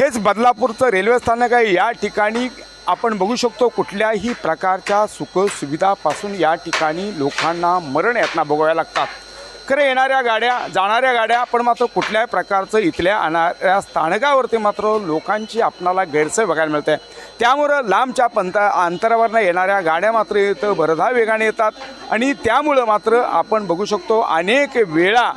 हेच बदलापूरचं रेल्वे स्थानक आहे. या ठिकाणी आपण बघू शकतो कुठल्याही प्रकारच्या सुखसुविधापासून या ठिकाणी लोकांना मरण यातना भोगाव्या लागतात. खरं येणाऱ्या गाड्या जाणाऱ्या गाड्या पण मात्र कुठल्याही प्रकारचं इथल्या आणणाऱ्या स्थानकावरती मात्र लोकांची आपणाला गैरसोय बघायला मिळते. त्यामुळं लांबच्या पंत अंतरावरनं येणाऱ्या गाड्या मात्र इथं भरधा वेगाने येतात. आणि त्यामुळं मात्र आपण बघू शकतो अनेक वेळा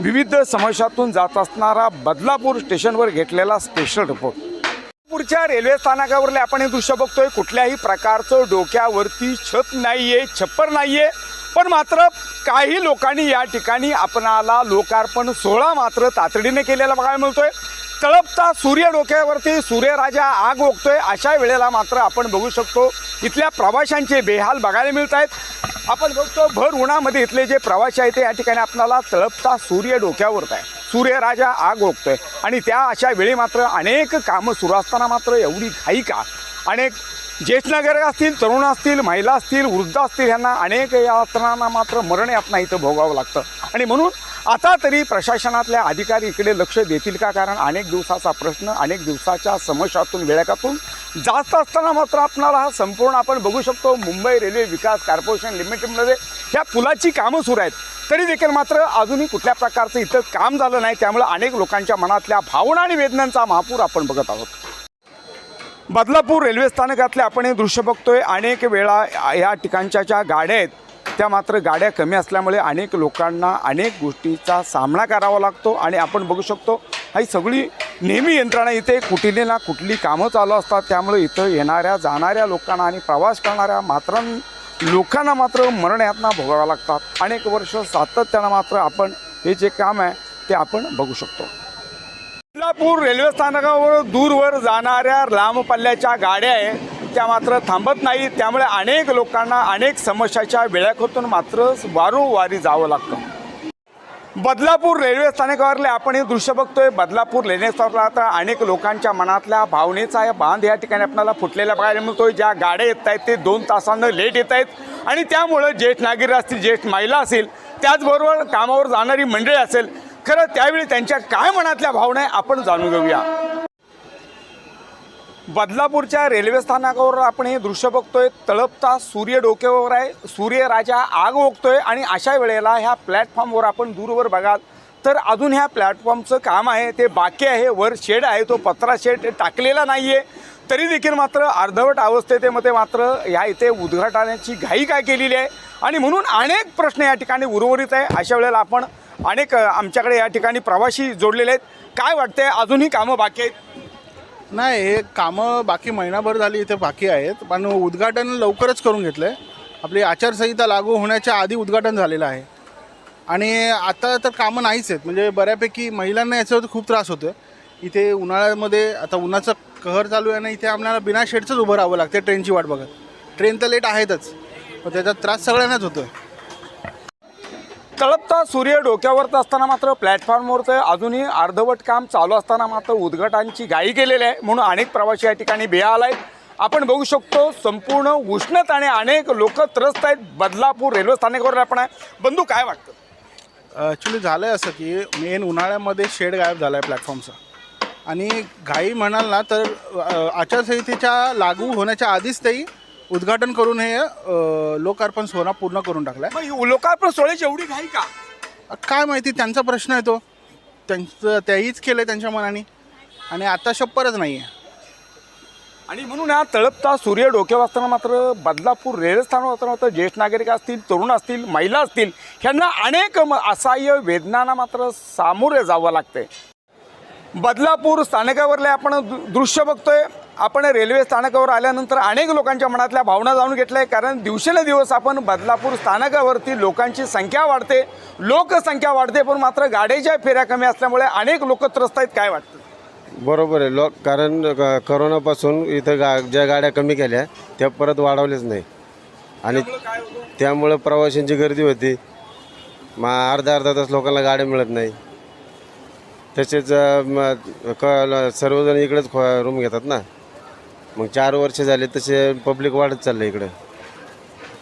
विविध समस्यातून जात असणारा बदलापूर स्टेशनवर घेतलेला स्पेशल रिपोर्ट नागपूरच्या रेल्वे स्थानकावरले आपण हे दृश्य बघतोय. कुठल्याही प्रकारचं डोक्यावरती छत नाहीये छप्पर नाहीये. पण मात्र काही लोकांनी या ठिकाणी आपणाला लोकार्पण सोहळा मात्र तातडीने केलेला बघायला मिळतोय. तळपता सूर्य डोक्यावरती सूर्यराजा आग ओकतोय. अशा वेळेला मात्र आपण बघू शकतो इथल्या प्रवाशांचे बेहाल बघायला मिळत आहेत आपण बघतो भर उन्हामध्ये इथले जे प्रवासी आहेत ते या ठिकाणी आपल्याला तळपता सूर्य डोक्यावरत आहे सूर्यराजा आग ओकतोय. आणि त्या अशा वेळी मात्र अनेक कामं सुरू असताना मात्र एवढी घाई का? अनेक ज्येष्ठ नागरिक असतील तरुण असतील महिला असतील वृद्ध असतील यांना अनेक यात्रांना मात्र मरण यातना इथं भोगावं लागतं. आणि म्हणून आता तरी प्रशासनातल्या अधिकारी इकडे लक्ष देतील का? कारण अनेक दिवसाचा प्रश्न अनेक दिवसाच्या समस्यातून वेळकातून जास्त असताना मात्र आपणाला हा संपूर्ण आपण बघू शकतो मुंबई रेल्वे विकास कॉर्पोरेशन लिमिटेडमध्ये ह्या पुलाची कामं सुरू आहेत. तरी देखील मात्र अजूनही कुठल्या प्रकारचं इथं काम झालं नाही. त्यामुळे अनेक लोकांच्या मनातल्या भावना आणि वेदनांचा महापूर आपण बघत आहोत. बदलापूर रेल्वे स्थानकातले आपण हे दृश्य बघतोय. अनेक वेळा या ठिकाणच्या ज्या गाड्या आहेत त्या मात्र गाड्या कमी असल्यामुळे अनेक लोकांना अनेक गोष्टीचा सामना करावा लागतो आणि आपण बघू शकतो ही सगळी नेहमी यंत्रणा इथे कुठली ना कुठली कामं चालू असतात. त्यामुळे इथं येणाऱ्या जाणाऱ्या लोकांना आणि प्रवास करणाऱ्या मात्र लोकांना मात्र मरणयातना भोगाव्या लागतात. अनेक वर्ष सातत्यानं मात्र आपण हे जे काम आहे ते आपण बघू शकतो. कोल्हापूर रेल्वे स्थानकावर दूरवर जाणाऱ्या लांब पल्ल्याच्या गाड्या आहे. त्या मात्र थांबत नाही. त्यामुळे अनेक लोकांना अनेक समस्याच्या वेळाखतून मात्र वारंवारी जावं लागतं. बदलापूर रेल्वे स्थानकावरले आपण हे दृश्य बघतोय. बदलापूर रेल्वे तर अनेक लोकांच्या मनातल्या भावनेचा या बांध या ठिकाणी आपल्याला फुटलेला बघायला मिळतोय. ज्या गाड्या येत आहेत ते दोन तासांना लेट येत आहेत. आणि त्यामुळं ज्येष्ठ नागरिक असतील ज्येष्ठ महिला असेल त्याचबरोबर कामावर जाणारी मंडळी असेल खरं त्यावेळी त्यांच्या काय मनातल्या भावना आहे आपण जाणून घेऊया. बदलापूरच्या रेल्वे स्थानकावर आपण हे दृश्य बघतोय. तळपता सूर्य डोक्यावर आहे. सूर्यराजा आग ओकतोय आणि अशा वेळेला ह्या प्लॅटफॉर्मवर आपण दूरवर बघाल तर अजून ह्या प्लॅटफॉर्मचं काम आहे ते बाकी आहे. वर शेड आहे तो पत्रा शेड टाकलेला नाही आहे तरी देखील मात्र अर्धवट अवस्थेतेमध्ये मात्र ह्या इथे उद्घाटनाची घाई काय केलेली आहे? आणि म्हणून अनेक प्रश्न या ठिकाणी उर्वरित आहे. अशा वेळेला आपण अनेक आमच्याकडे या ठिकाणी प्रवासी जोडलेले आहेत. काय वाटतंय? अजूनही कामं बाकी आहेत. नाही हे कामं बाकी महिनाभर झाली इथे बाकी आहेत. पण उद्घाटन लवकरच करून घेतलं आहे आपली आचारसंहिता लागू होण्याच्या आधी उद्घाटन झालेलं आहे. आणि आता तर कामं नाहीच आहेत. म्हणजे बऱ्यापैकी महिलांना याच्यावर खूप त्रास होतो इथे उन्हाळ्यामध्ये आता उन्हाचं कहर चालू आहे ना इथे आपल्याला बिना शेडचंच उभं राहावं लागते ट्रेनची वाट बघत. ट्रेन तर लेट आहेतच. पण त्याचा त्रास सगळ्यांनाच होतो आहे तळपता सूर्य डोक्यावरत असताना मात्र प्लॅटफॉर्मवरचं अजूनही अर्धवट काम चालू असताना मात्र उद्घाटांची गाई केलेली आहे. म्हणून अनेक प्रवासी या ठिकाणी बेहाल आहेत आपण बघू शकतो संपूर्ण उष्णता आणि अनेक लोक त्रस्त आहेत. बदलापूर रेल्वे स्थानकावर आपण आहे. बंधू काय वाटतं? ॲक्च्युली झालं आहे असं की मेन उन्हाळ्यामध्ये शेड गायब झाला आहे प्लॅटफॉर्मचा आणि घाई म्हणाल ना तर आचारसंहितेच्या लागू होण्याच्या आधीच तेही उद्घाटन करून हे अ, लोकार्पण सोहळा पूर्ण करून टाकला मग लोकार्पण सोहळ्याची एवढी घाई का? काय माहिती त्यांचा प्रश्न आहे तो. त्यांचं त्याहीच केलं आहे त्यांच्या मनाने. आणि आता शप्परच नाही आहे आणि म्हणून या तळपता सूर्य डोक्यावर असताना मात्र बदलापूर रेल्वे स्थानक असताना मात्र ज्येष्ठ नागरिक असतील तरुण असतील महिला असतील ह्यांना अनेक म- असहाय्य वेदनांना मात्र सामोरे जावं लागते बदलापूर स्थानकावरले आपण दृ- दृश्य बघतोय. आपण रेल्वे स्थानकावर आल्यानंतर अनेक लोकांच्या मनातल्या भावना जाणून घेतल्या आहे कारण दिवसेंदिवस आपण बदलापूर स्थानकावरती लोकांची संख्या वाढते लोकसंख्या वाढते पण मात्र गाड्याच्या फेऱ्या कमी असल्यामुळे अनेक लोक त्रस्त आहेत. काय वाटतं? बरोबर आहे. लोक कारण करोनापासून इथं गा ज्या गाड्या कमी केल्या त्या परत वाढवल्याच नाही. आणि त्यामुळं प्रवाशांची गर्दी होती. मग अर्धा अर्धा तास लोकांना गाड्या मिळत नाही. तसेच सर्वजण इकडेच रूम घेतात ना. मग चार वर्ष झाले तसे पब्लिक वाढत चाललं इकडं.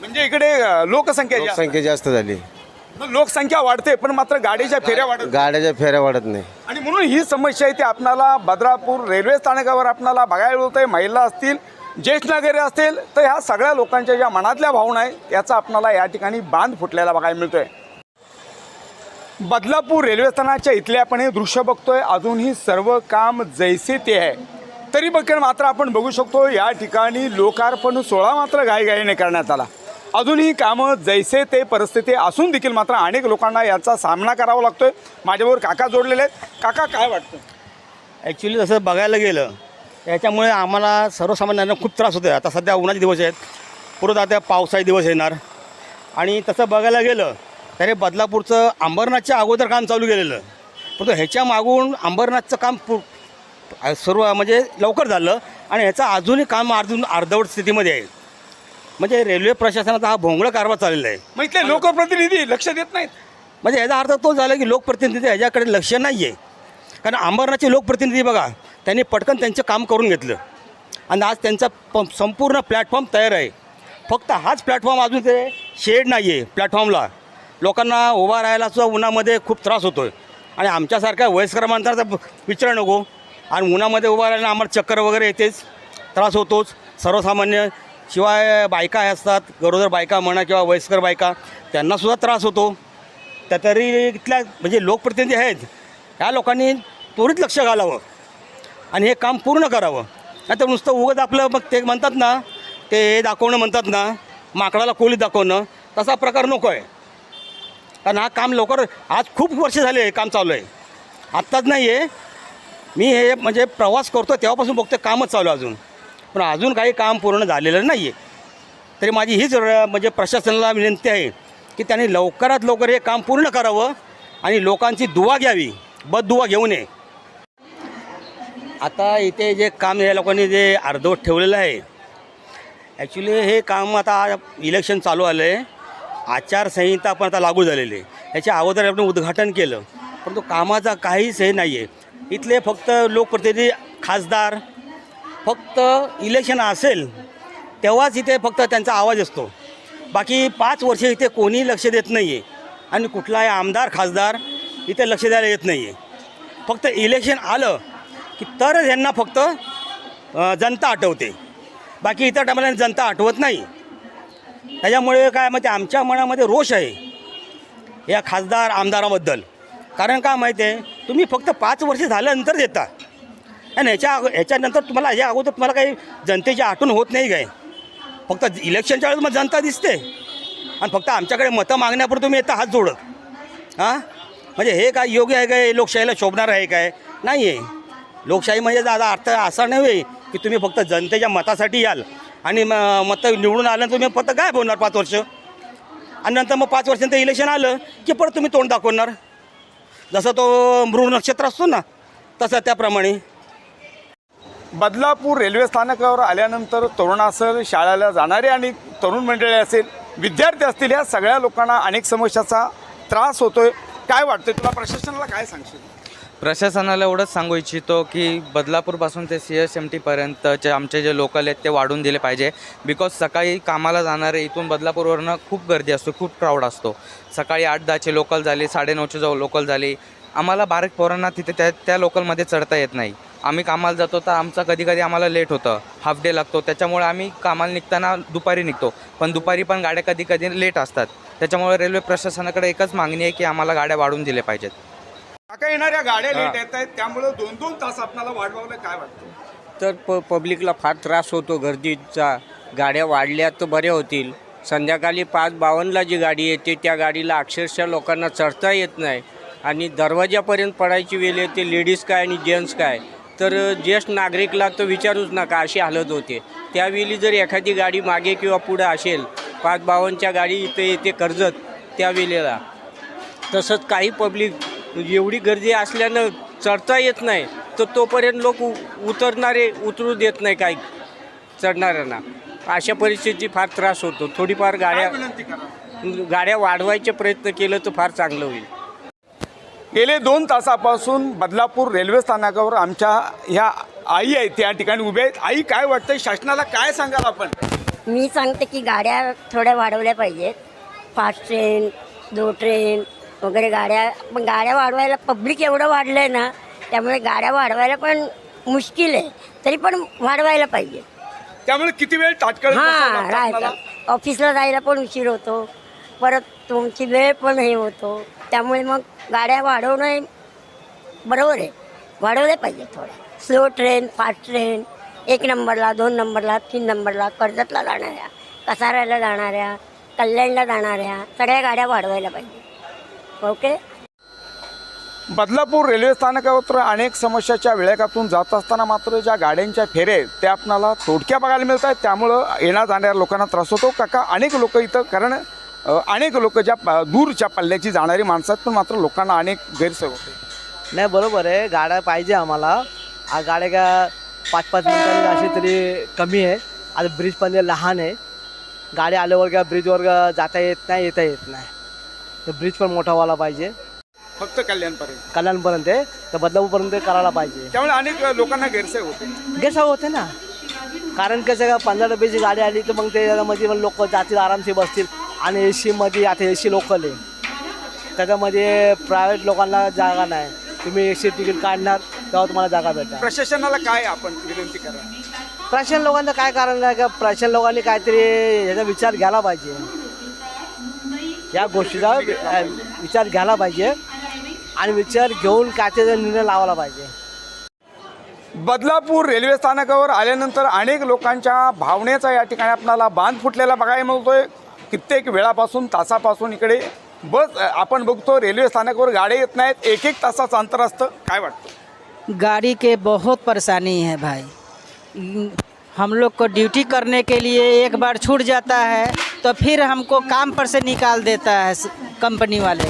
म्हणजे इकडे अं, लोकसंख्या जी आहे. लोकसंख्या जास्त झाली. लोकसंख्या वाढते पण मात्र गाडीच्या फेऱ्या वाढत गाड्याच्या फेऱ्या वाढत नाही. आणि म्हणून ही समस्या आहे ती आपणाला बद्रापूर रेल्वे स्थानकावर आपणाला बघायला मिळत आहे महिला असतील ज्येष्ठ नागरिक असतील तर ह्या सगळ्या लोकांच्या ज्या मनातल्या भावना आहे त्याचा आपणाला या ठिकाणी बांध फुटलेला बघायला मिळतोय. बदलापूर रेल्वे स्थानकाच्या इथले आपण हे दृश्य बघतोय. अजूनही सर्व काम जैसे ते आहे. तरी बघेल मात्र आपण बघू शकतो या ठिकाणी लोकार्पण सोहळा मात्र घाईघाईने करण्यात आला. अजूनही कामं जैसे ते परिस्थिती असून देखील मात्र अनेक लोकांना याचा सामना करावा लागतोय. माझ्याबरोबर काका जोडलेले आहेत. काका काय वाटतं? ॲक्च्युली जसं बघायला गेलं याच्यामुळे आम्हाला सर्वसामान्यांना खूप त्रास होतो आहे आता सध्या उन्हाचे दिवस आहेत परत आता पावसाळी दिवस येणार. आणि तसं बघायला गेलं तर हे बदलापूरचं अंबरनाथच्या अगोदर काम चालू केलेलं. परंतु ह्याच्या मागून अंबरनाथचं काम पु सर्व म्हणजे लवकर झालं आणि ह्याचं अजूनही काम अजून अर्धवट स्थितीमध्ये आहे. म्हणजे रेल्वे प्रशासनाचा हा भोंगळा कारभार चाललेला आहे. मग इथले लोकप्रतिनिधी लक्ष देत नाहीत? म्हणजे याचा अर्थ तो झाला की लोकप्रतिनिधी ह्याच्याकडे लक्ष नाही आहे कारण अंबरनाथचे लोकप्रतिनिधी बघा त्यांनी पटकन त्यांचं काम करून घेतलं. आणि आज त्यांचा प संपूर्ण प्लॅटफॉर्म तयार आहे. फक्त हाच प्लॅटफॉर्म अजून ते शेड नाही आहे प्लॅटफॉर्मला. लोकांना उभा राहायला सुद्धा उन्हामध्ये खूप त्रास होतो आहे आणि आमच्यासारख्या वयस्कर माणसाचा विचार नको. आणि उन्हामध्ये उभा राहिल्यानं आम्हाला चक्कर वगैरे येतेच त्रास होतोच. सर्वसामान्य शिवाय बायका असतात गरोदर बायका म्हणा किंवा वयस्कर बायका त्यांनासुद्धा त्रास होतो. त्या तरी इथल्या म्हणजे लोकप्रतिनिधी आहेत ह्या लोकांनी त्वरित लक्ष घालावं आणि हे काम पूर्ण करावं. नाही तर नुसतं उगत आपलं मग ते म्हणतात ना ते हे दाखवणं म्हणतात ना माकडाला कोळी दाखवणं तसा प्रकार नको आहे. कारण हा काम लवकर आज खूप वर्ष झाले हे काम चालू आहे. आत्ताच नाही आहे मी हे म्हणजे प्रवास करतो तेव्हापासून बघतो कामच चालू आहे अजून. पण अजून काही काम पूर्ण झालेलं नाही आहे तरी माझी हीच म्हणजे प्रशासनाला विनंती आहे की त्यांनी लवकरात लवकर हे काम पूर्ण करावं आणि लोकांची दुवा घ्यावी बददुवा घेऊ नये. आता इथे जे काम या लोकांनी जे अर्धवट ठेवलेलं आहे. ॲक्च्युली हे काम आता इलेक्शन चालू आलं आहे आचारसंहिता पण आता लागू झालेली आहे. याच्या अगोदर आपण उद्घाटन केलं. परंतु कामाचा काहीच हे नाही आहे इथले फक्त लोकप्रतिनिधी खासदार फक्त इलेक्शन असेल तेव्हाच इथे फक्त त्यांचा आवाज असतो. बाकी पाच वर्ष इथे कोणी लक्ष देत नाही आहे आणि कुठलाही आमदार खासदार इथे लक्ष द्यायला येत नाही आहे फक्त इलेक्शन आलं की तरच यांना फक्त जनता आठवते. बाकी इतर टायमाला जनता आठवत नाही. त्याच्यामुळे काय माहिती आमच्या मनामध्ये रोष आहे या खासदार आमदाराबद्दल. कारण काय माहिती आहे? तुम्ही फक्त पाच वर्ष झाल्यानंतर देता. आणि ह्याच्या अगो ह्याच्यानंतर तुम्हाला ह्या अगोदर तुम्हाला काही जनतेची आठवण होत नाही काय? फक्त इलेक्शनच्या वेळेस मग जनता दिसते. आणि फक्त आमच्याकडे मतं मागण्यापुरतं तुम्ही येता हात जोडत. हां? म्हणजे हे काय योग्य आहे काय? लोकशाहीला शोभणार आहे काय? नाही आहे लोकशाही म्हणजे दादा अर्थ असा नव्हे की तुम्ही फक्त जनतेच्या मतासाठी याल. आणि म मतं निवडून आलं तुम्ही फक्त काय होणार पाच वर्ष. आणि नंतर मग पाच वर्षांचं इलेक्शन आलं की परत तुम्ही तोंड दाखवणार. जसा तो मृग नक्षत्र असतो ना तसा त्याप्रमाणे. बदलापूर रेल्वे स्थानकावर आल्यानंतर तरुण असेल शाळेला जाणारे आणि तरुण मंडळी असेल विद्यार्थी असतील या सगळ्या लोकांना अनेक समस्याचा त्रास होतोय. काय वाटतंय? तुला प्रशासनाला काय सांगशील? प्रशासनाला एवढंच सांगू इच्छितो की बदलापूरपासून ते सी एस एम टीपर्यंतचे आमचे जे लोकल आहेत ते वाढून दिले पाहिजे. बिकॉज सकाळी कामाला जाणारे इथून बदलापूरवरनं खूप गर्दी असतो खूप क्राऊड असतो. सकाळी आठ दहाचे लोकल झाली साडेनऊची जाऊ लोकल झाली. आम्हाला बारीक पोरांना तिथे त्या त्या लोकलमध्ये चढता येत नाही. आम्ही कामाला जातो तर आमचा कधी कधी आम्हाला लेट होतं. हाफ डे लागतो. त्याच्यामुळे आम्ही कामाला निघताना दुपारी निघतो. पण दुपारी पण गाड्या कधी कधी लेट असतात. त्याच्यामुळे रेल्वे प्रशासनाकडे एकच मागणी आहे की आम्हाला गाड्या वाढून दिल्या पाहिजेत. काका येणाऱ्या गाड्या लेट येत आहेत त्यामुळे दोन दोन तास आपल्याला वाढवावलं काय वाटतं? तर प पब्लिकला फार त्रास होतो गर्दीचा. गाड्या वाढल्या तर बऱ्या होतील. संध्याकाळी पाच बावन्नला जी गाडी येते त्या गाडीला अक्षरशः लोकांना चढता येत नाही. आणि दरवाजापर्यंत पडायची वेळ येते लेडीज काय आणि जेंट्स काय? तर ज्येष्ठ नागरिकला तर विचारूच नका अशी हालत होते. त्यावेळी जर एखादी गाडी मागे किंवा पुढं असेल पाच बावन्नच्या गाडी इथे येते कर्जत त्या वेळेला तसंच काही पब्लिक एवढी गर्दी असल्यानं चढता येत नाही. तर तोपर्यंत लोक उ उतरणारे उतरू देत नाही काही चढणाऱ्यांना. अशा परिस्थिती फार त्रास होतो. थोडीफार गाड्या गाड्या वाढवायचे प्रयत्न केलं तर फार चांगलं होईल. गेले दोन तासापासून बदलापूर रेल्वे स्थानकावर आमच्या ह्या आई आहेत त्या ठिकाणी उभ्या आहेत. आई काय वाटतंय? शासनाला काय सांगाल आपण? मी सांगते की गाड्या थोड्या वाढवल्या पाहिजेत. फास्ट ट्रेन दो ट्रेन वगैरे गाड्या पण गाड्या वाढवायला पब्लिक एवढं वाढलं आहे ना त्यामुळे गाड्या वाढवायला पण मुश्किल आहे. तरी पण वाढवायला पाहिजे. त्यामुळे किती वेळ बसावं हां? राहायचं ऑफिसला जायला पण उशीर होतो. परत तुमची वेळ पण हे होतो. त्यामुळे मग गाड्या वाढवणं हे बरोबर आहे. वाढवल्या पाहिजे थोड्या स्लो ट्रेन फास्ट ट्रेन एक नंबरला दोन नंबरला तीन नंबरला कर्जतला जाणाऱ्या कसाऱ्याला जाणाऱ्या कल्याणला जाणाऱ्या सगळ्या गाड्या वाढवायला पाहिजे. ओके? बदलापूर रेल्वे स्थानकावर अनेक समस्याच्या वेळेकातून जात असताना मात्र ज्या गाड्यांच्या फेऱ्या आहेत त्या आपणाला तोडक्या बघायला मिळत आहेत. त्यामुळं येण्या जाणाऱ्या लोकांना त्रास होतो. काका अनेक लोक इथं कारण अनेक लोक ज्या दूरच्या पल्ल्याची जाणारी माणसं आहेत पण मात्र लोकांना अनेक गैरसोय होते. नाही बरोबर आहे. गाड्या पाहिजे आम्हाला. आ गाड्या का पाच पाच मिनिटांनी अशी तरी कमी आहे. आता ब्रिज पण लहान आहे. गाडी आल्यावर का ब्रिजवर जाता येत नाही येता येत नाही. तर ब्रिज पण मोठा व्हायला पाहिजे. फक्त कल्याणपर्यंत? कल्याणपर्यंत आहे. तर बदलापूरपर्यंत करायला पाहिजे. त्यामुळे अनेक लोकांना गैरसोय होते. गेसा होते ना. कारण कसं का पंधरा डब्याची गाडी आली तर मग त्याच्यामध्ये मग लोक जातील आरामशी बसतील. आणि ए सीमध्ये आता ए सी लोकल आहे. त्याच्यामध्ये प्रायव्हेट लोकांना जागा नाही. तुम्ही ए सी तिकीट काढणार तेव्हा तुम्हाला जागा भेटणार. प्रशासनाला काय आपण विनंती करा प्राचीन लोकांचं काय कारण आहे का प्राचीन लोकांनी काहीतरी याचा विचार घ्यायला पाहिजे. या गोष्टीचा विचार घ्यायला पाहिजे आणि विचार घेऊन काय निर्णय लावायला पाहिजे. बदलापूर रेल्वे स्थानकावर आल्यानंतर अनेक लोकांच्या भावनेचा या ठिकाणी आपल्याला बांध फुटलेला बघायला मिळतोय. कित्येक वेळापासून तासापासून इकडे बस आपण बघतो रेल्वे स्थानकावर गाड्या येत नाहीत. एक एक तासाचं अंतर असतं. काय वाटतं? गाड़ी के बहुत परेशानी है भाई। हम लोग को ड्यूटी करने के लिए एक बार छूट जाता है। तो फिर हमको काम पर से निकाल देता है कंपनी वाले।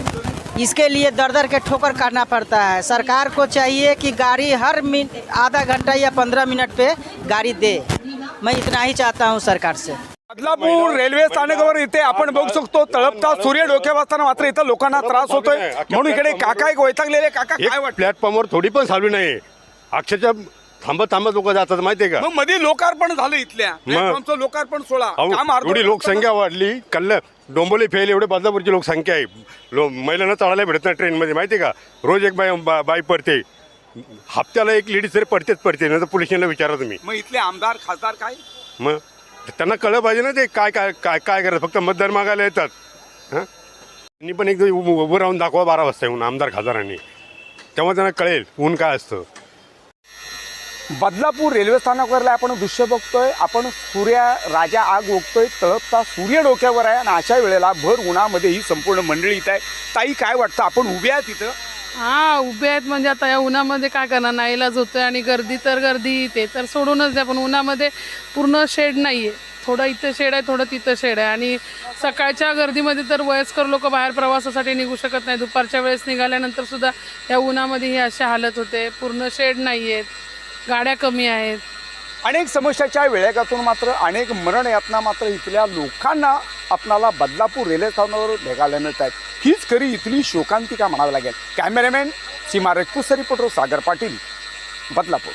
इसके लिए दर दर के ठोकर काटना पड़ता है। सरकार को चाहिए कि गाड़ी हर मिन आधा घंटा या पंद्रह मिनट पे गाड़ी दे। मैं इतना ही चाहता हूँ सरकार से। बदलापूर रेल्वे स्थानकावर इथे आपण बघू शकतो तळपता सूर्य डोक्यावर असताना मात्र इथं लोकांना त्रास होतोय. म्हणून इकडे काका एक वैतागलेले काका काय प्लॅटफॉर्मवर थोडी पण चालू नाही अक्षरशः थांबत थांबत लोक जातात माहितीये का? मग मध्ये लोकार्पण झालं इथल्या. प्लॅटफॉर्मचं लोकार्पण सोळा अहो, काम अर्धवट एवढी लोकसंख्या वाढली कल्ल डोंबोली फेल एवढे बदलापूरची लोकसंख्या आहे. लो महिलांना चढायला भेटत नाही ट्रेनमध्ये माहिती का? रोज एक बाई बा- बाई पडते. हप्त्याला एक लेडीज तरी पडतेच पडते नाही तर पोलिसांना विचारा तुम्ही. मग इथले आमदार खासदार काय? मग? त्यांना कळलं पाहिजे ना ते काय काय काय काय करायचं फक्त मतदार मागायला येतात. हां? त्यांनी पण एकदा उभं उभं राहून दाखवा बारा वाजता येऊन आमदार खासदारांनी. तेव्हा त्यांना कळेल ऊन काय असतं. बदलापूर रेल्वे स्थानकवरला आपण दृश्य बघतोय. आपण सूर्या राजा आग ओकतोय तळपता सूर्य डोक्यावर आहे आणि अशा वेळेला भर उन्हामध्ये ही संपूर्ण मंडळी इथं आहे. ताई काय वाटतं? आपण उभे आहात तिथं हा उभे आहेत म्हणजे आता या उन्हामध्ये काय करणार? नाईलाज होतोय आणि गर्दी तर गर्दी ते तर सोडूनच द्या पण उन्हामध्ये पूर्ण शेड नाही आहे थोडं इथं शेड आहे थोडं तिथं शेड आहे. आणि सकाळच्या गर्दीमध्ये तर वयस्कर लोक बाहेर प्रवासासाठी निघू शकत नाही दुपारच्या वेळेस निघाल्यानंतर सुद्धा या उन्हामध्ये ही अशी हालत होते. पूर्ण शेड नाही आहेत गाड्या कमी आहेत. अनेक समस्याच्या वेळेगातून मात्र अनेक मरण यातना मात्र इथल्या लोकांना आपणाला बदलापूर रेल्वे स्थानकावर भेगायला मिळत आहेत हीच खरी इथली शोकांतिका म्हणावी लागेल. Cameraman Seema Rajput reporter Sagar Patil Badlapur.